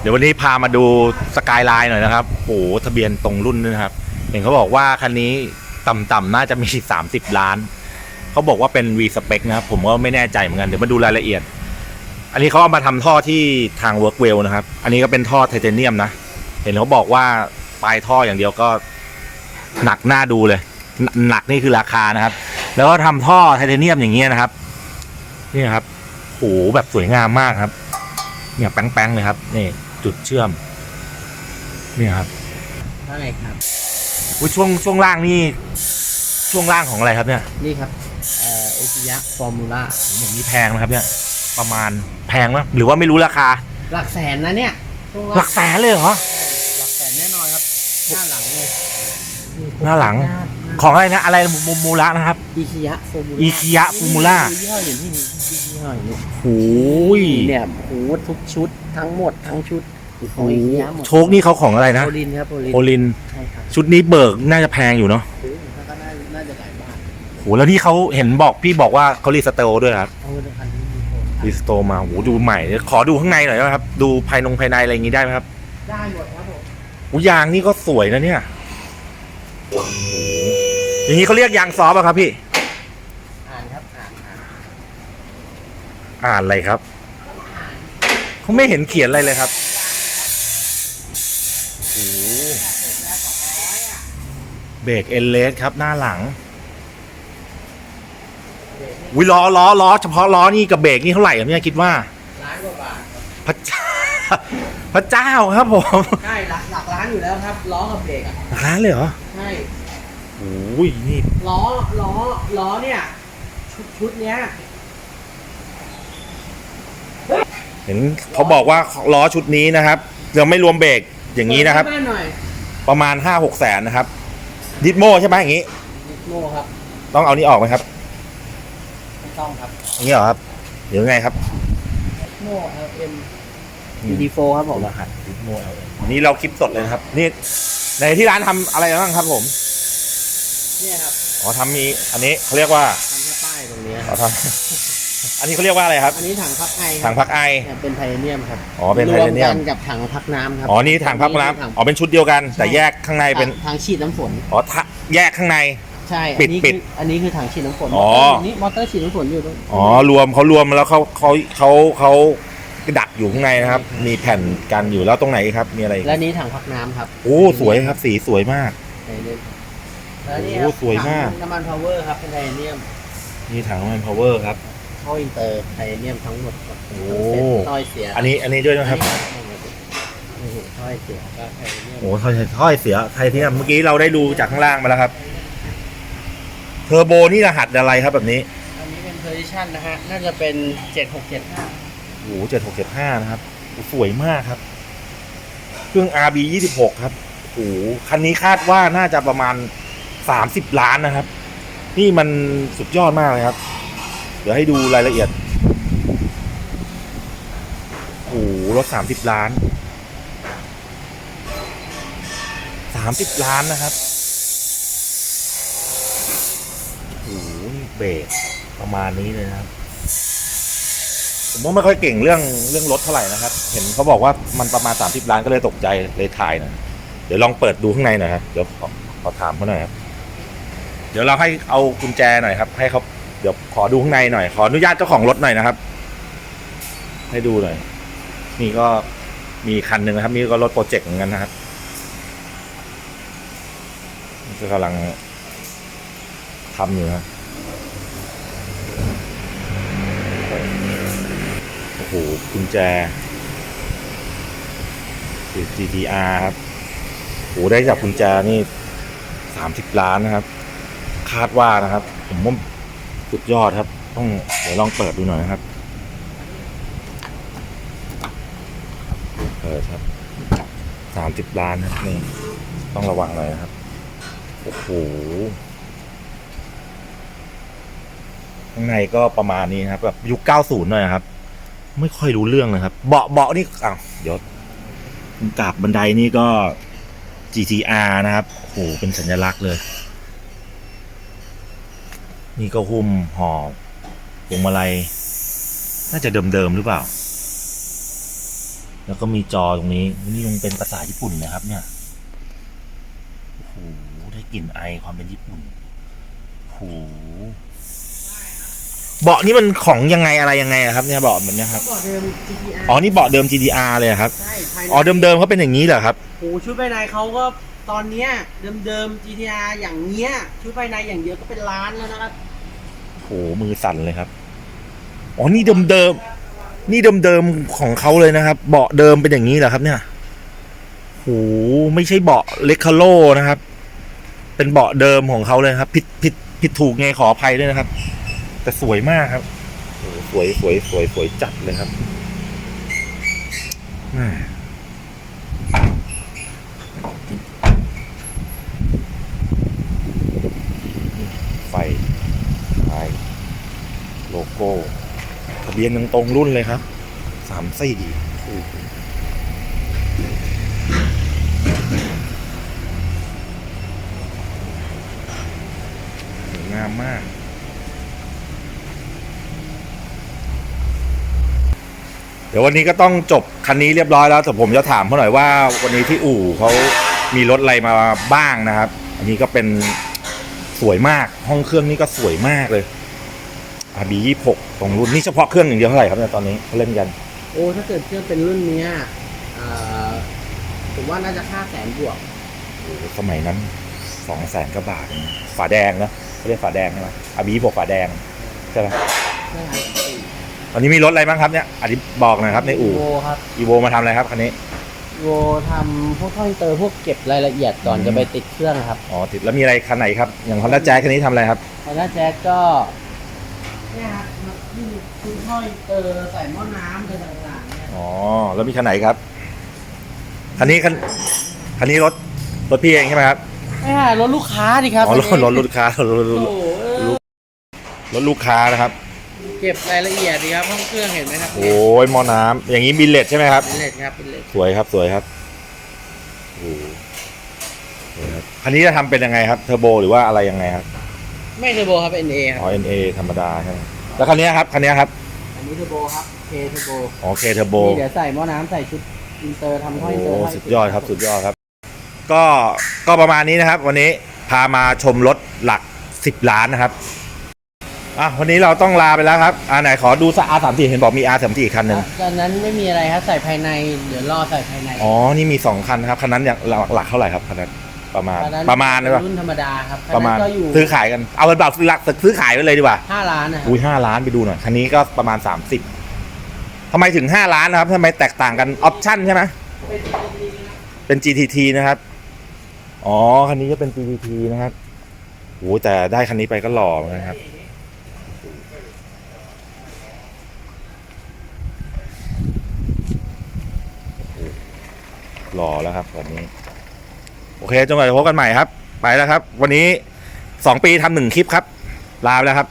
เดี๋ยววันนี้พามาดูสกายไลน์หน่อยนะครับโอ้โหทะเบียนตรงรุ่นนะครับ เห็นเขาบอกว่าคันนี้ต่ำๆน่าจะมี 30 ล้าน เขาบอกว่าเป็น V spec นะครับ ผมก็ไม่แน่ใจเหมือนกัน เดี๋ยวมาดูรายละเอียด อันนี้เขาเอามาทำท่อที่ทาง Workwell นะครับ อันนี้ก็เป็นท่อไทเทเนียมนะ เห็นเขาบอกว่าปลายท่ออย่างเดียวก็หนักหน้าดูเลย หนักนี่คือราคานะครับ แล้วก็ทำท่อไทเทเนียมอย่างเงี้ยนะครับนี่ครับโหแบบสวยงามมากครับ เนี่ยแป้งๆเลยครับ นี่ จุดเชื่อมเนี่ยครับว่าไงครับอุ๊ยช่วงช่วงล่างนี่ช่วงล่างของอะไรครับเนี่ยนี่ครับเอ่อเอจิยะฟอร์มูล่าผมมีแพงนะครับเนี่ย ประมาณแพงไหมหรือว่าไม่รู้ราคา หลักแสนนะเนี่ยช่วงหลักแสนเลยเหรอหลักแสนแน่นอนครับหน้าหลังเลยหน้าหลังของอะไรนะอะไรมูมูระนะครับ อิคิยะฟอร์มูล่าอิคิยะ Formula ยี่ห้ออย่างที่นี่ยี่ห้ออย่างนี้โอ้ยเนี่ยโหทุกชุดทั้งหมดทั้งชุด ของอิคิยะหมดโชคนี่เขาของอะไรนะโอลินครับโอลินโอลิน ใช่ครับชุดนี้เบิกน่าจะแพงอยู่เนาะซื้อแล้วก็น่าน่าจะหลายบาทโหแล้วนี่เขาเห็นบอกพี่บอกว่าเขารีสเตอร์ด้วยครับเอาเดี๋ยวคันนี้มีโคนครับรีสโตร์มาโหดูใหม่เดี๋ยวขอดูข้างในหน่อยได้ไหมครับ ดูภายนงภายในอะไรอย่างงี้ได้ไหมครับได้หมดครับผมหูยางนี่ก็สวยนะเนี่ยโอ้โหอย่างนี้เขาเรียกยางซอฟต์อะครับพี่ อ่านครับอ่านอ่านอ่านอะไรครับเขาไม่เห็นเขียนอะไรเลยครับโอ้โห เบรกเอลเลสครับหน้าหลังวิล้อล้อล้อเฉพาะล้อนี่กับเบรกนี่เท่าไหร่ครับเนี่ยคิดว่าล้านกว่าบาทครับพระเจ้าพระเจ้าครับผมใช่หลักหลักล้านอยู่แล้วครับล้อกับเบรกอะร้านเลยเหรอใช่โอ้ยนี่ล้อล้อล้อเนี่ยชุดชุดเนี้ยเห็นเขาบอกว่าล้อชุดนี้นะครับยังไม่รวมเบรกอย่างนี้นะครับ เปิดให้บ้าหน่อยประมาณห้าหกแสนนะครับ ดิสโมใช่ไหมอย่างนี้นิโม่ครับต้องเอานี้ออกไหมครับไม่ต้องครับอย่างนี้เหรอครับหรือไงครับนิโม่ LM UD4 ครับผมรหัสดิสโมวันนี้เราคลิปสดเลยนะครับ นี่ในที่ร้านทำอะไรบ้างครับผมเนี่ยครับอ๋อทำมีอันนี้เขาเรียกว่าทำแค่ป้ายตรงเนี้ยคอ๋อรับทำ อันนี้เขาเรียกว่าอะไรครับ อันนี้ถังพักไอคถัรับงพักไอ เนี่ยเป็นไทเทเนียมครับอ๋อเป็นรไทวเทมเนียกัมนกับถังพักน้ำครับอ๋อ นี่ถังพักน้ำอ๋อ เป็นชุดเดียวกัน แต่แยกข้างในเป็น ถังฉีดน้ำฝน อ๋อทะแยกข้างใน ใช่ปิอัดนนี้ปิคืดออันนี้คือถังฉีดน้ำฝนอ๋ออันนี้มอเตอร์ฉีดน้ำฝนอยู่ตรง อ๋อ รวมเขารวมแล้วเขาเขาเขาเขาดักอยู่ข้างในนะครับ มีแผ่นกันอยู่แล้วตรงไหนครับ มีอะไรอีกและนี้ถังพักน้ำครับโอ้สวยครับ สีสวยมาก ไทเทเนียมแล้วนี่คโอ้รับสวยมาก ถังน้ำมันพาวเวอร์ครับเป็นไทเทเนียมนี่ถังมันพาวเวอร์ครับ ท่ออินเตอร์ไทเทเนียมทั้งหมดครับโอ้ เซ็ตต้อยเสียอันนี้อันนี้ด้วยนะครับนี่นี่ท่อยเสียก็ไทเทเนียมโอ้ถ้อยถ้อยเสียไทเทเนียมเมื่อกี้เราได้ดูจากข้างล่างมาแล้วครับ เทอร์โบนี่รหัสอะไรครับแบบนี้อันนี้เป็น position นะฮะ น่าจะเป็น7675โอ้เจ็ดหกเจ็ดห้านะครับโอ้สวยมากครับ เครื่อง RB ยี่สิบหกครับโอ้คันนี้คาดว่าน่าจะประมาณสามสิบล้านนะครับ นี่มันสุดยอดมากเลยครับ เดี๋ยวให้ดูรายละเอียด โอ้โหรถสามสิบล้านสามสิบล้านนะครับ โอ้โหเบรกประมาณนี้เลยนะครับ ผมว่าไม่ค่อยเก่งเรื่องเรื่องรถเท่าไหร่นะครับ เห็นเขาบอกว่ามันประมาณสามสิบล้านก็เลยตกใจเลยถ่ายนะ เดี๋ยวลองเปิดดูข้างในหน่อยครับ เดี๋ยวขอขอถามเขาหน่อยครับ เดี๋ยวเราให้เอากุญแจหน่อยครับ ให้เขา เดี๋ยวขอดูข้างในหน่อย ขออนุญาตเจ้าของรถหน่อยนะครับ ให้ดูหน่อย นี่ก็มีคันหนึ่งนะครับ นี่ก็รถโปรเจกต์เหมือนกันนะครับก็กำลังทำอยู่นะโอ้โหกุญแจ GTR ครับโอ้โหได้จับกุญแจนี่สามสิบล้านนะครับ คาดว่านะครับ ผมว่า สุดยอดครับ ต้องเดี๋ยวลองเปิดดูหน่อยนะครับ เปิดครับสามสิบล้านนะครับนี่ ต้องระวังหน่อยนะครับ โอ้โห ข้างในก็ประมาณนี้ครับ แบบยุค90หน่อยนะครับ ไม่ค่อยรู้เรื่องเลยครับ เบาะเบาะนี่อ้าวเดี๋ยวกราบบันไดนี่ก็ GTR นะครับ โอ้โห เป็นสัญลักษณ์เลย นี่ก็หุ้มห่อพวงมาลัยน่าจะเดิมๆหรือเปล่า แล้วก็มีจอตรงนี้ นี่ยังเป็นภาษาญี่ปุ่นนะครับ เนี่ยโอ้โหได้กลิ่นไอความเป็นญี่ปุ่นโอ้โหเบาะนี่มันของยังไงอะไรยังไงอะครับเนี่ยเบาะแบบเนี้ยครับเบาะเดิม GTR อ๋อนี่เบาะเดิม GTR เลยอะครับ ใช่ภายในอ๋อเดิมๆเขาเป็นอย่างนี้เหรอครับ โอ้โหชุดภายในเขาก็ ตอนเนี้ยเดิมๆ GTR อย่างเงี้ยชุดภายในอย่างเดียวก็เป็นล้านแล้วนะครับโอ้โหมือสั่นเลยครับ อ๋อ นี่เดิมๆนี่เดิมๆของเขาเลยนะครับ เบาะเดิมเป็นอย่างนี้เหรอครับ เนี่ยโอ้โหไม่ใช่เบาะเลคคาโลนะครับ เป็นเบาะเดิมของเขาเลยครับ ผิดผิดผิดถูกไงขออภัยด้วยนะครับ แต่สวยมากครับโหสวยสวยสวยสวยจัดเลยครับแม่ไฟไฟ โก้ทะเบียนยังตรงรุ่นเลยครับสามสี่โอ้โหสวยงามมากเดี๋ยววันนี้ก็ต้องจบคันนี้เรียบร้อยแล้วแต่ผมจะถามเขาหน่อยว่า วันนี้ที่อู่เขามีรถอะไรมาบ้างนะครับ อันนี้ก็เป็นสวยมากห้องเครื่องนี่ก็สวยมากเลย RB 26ตรงรุ่นนี่เฉพาะเครื่องอย่างเดียวเท่าไหร่ครับเนี่ยตอนนี้เขาเล่นกัน โอ้ถ้าเกิดเครื่องเป็นรุ่นเนี้ยอ่าผมว่าน่าจะค่าแสนบวกโอ้โหสมัยนั้นสองแสนกว่าบาทเองฝาแดงนะเขาเรียกฝาแดงใช่ไหม RB 26ฝาแดงใช่ไหมใช่ครับตอนนี้มีรถอะไรบ้างครับเนี่ยอธิบอกหน่อยครับในอู่โวครับอีโวมาทำอะไรครับคันนี้โวทำพวกท่ออินเตอร์พวกเก็บรายละเอียดก่อนอืมจะไปติดเครื่องครับอ๋อติดแล้วมีอะไรคันไหนครับอย่างฮอนด้าแจ๊คันนี้ทำอะไรครับพอด้าแจ๊กก็ เนี่ยครับนี่คือท่ออินเตอร์ใส่หม้อน้ำอะไรต่างๆเนี่ยอ๋อ แล้วมีคันไหนครับ คันนี้คันคันนี้รถรถพี่เองใช่ไหมครับ ไม่ใช่รถลูกค้าดิครับอ๋อรถนนี้รถลูกค้ารถรถรโอ้ถโหรถลูกค้านะครับ เก็บรายละเอียดดีครับห้องเครื่องเห็นไหมครับโอ้ยหมอน้ำอย่างนี้บิลเลตใช่ไหมครับ เป็นเลดครับเป็นเลดสวยครับสวยครับโอ้โหสวยครับ คันนี้จะทำเป็นยังไงครับเทอร์โบหรือว่าอะไรยังไงครับ ไม่เทอร์โบครับ NA คอ๋รับอ NA ธรรมดาใช่ไหมแล้วคันนี้ครับคันนี้ครับอันนี้เทอร์โบครับ K เทอร์โบอ๋อเคเทอร์โบนี่เดี๋ยวใส่หม้อน้ำใส่ชุดอินเตอร์ทำท่อโอ้อินเตอร์สุดยอดครับสุดยอดครับ ก็ก็ประมาณนี้นะครับ วันนี้พามาชมรถหลักสิบล้านนะครับอะวันนี้เราต้องลาไปแล้วครับอ่าไหนขอดูส R สามสี่เห็นบอกมี R สามสี่อีกคันหนึ่งตอนนั้นไม่มีอะไรครับใส่ภายใน เดี๋ยวรอใส่ภายใน อ๋อนี่มีสองคันครับคันนั้นอย่างหลักหลักเท่าไหร่ครับคันนั้น ประมาณ ตอนนั้นประมาณเลยป่ะรุ่นธรรมดาครับประมาณคันนั้นก็อยู่ซื้อขายกัน เอาเป็นแบบหลักซื้อขายไปเลยดีกว่า ห้าล้านนะครับอุ้ยห้าล้านไปดูหน่อย คันนี้ก็ประมาณสามสิบทำไมถึงห้าล้านนะครับทำไมแตกต่างกัน ออปชั่นใช่ไหมเป็นเป็น GTT นะครับ อ๋อ คันนี้ก็เป็น GTT นะครับโอ้แต่ได้คันนี้ไปก็หล่อเหมือนกันครับ หล่อแล้วครับแบบนี้ โอเคจนกว่าจะพบกันใหม่ครับ ไปแล้วครับ วันนี้สองปีทำหนึ่งคลิปครับ ลาไปแล้วครับ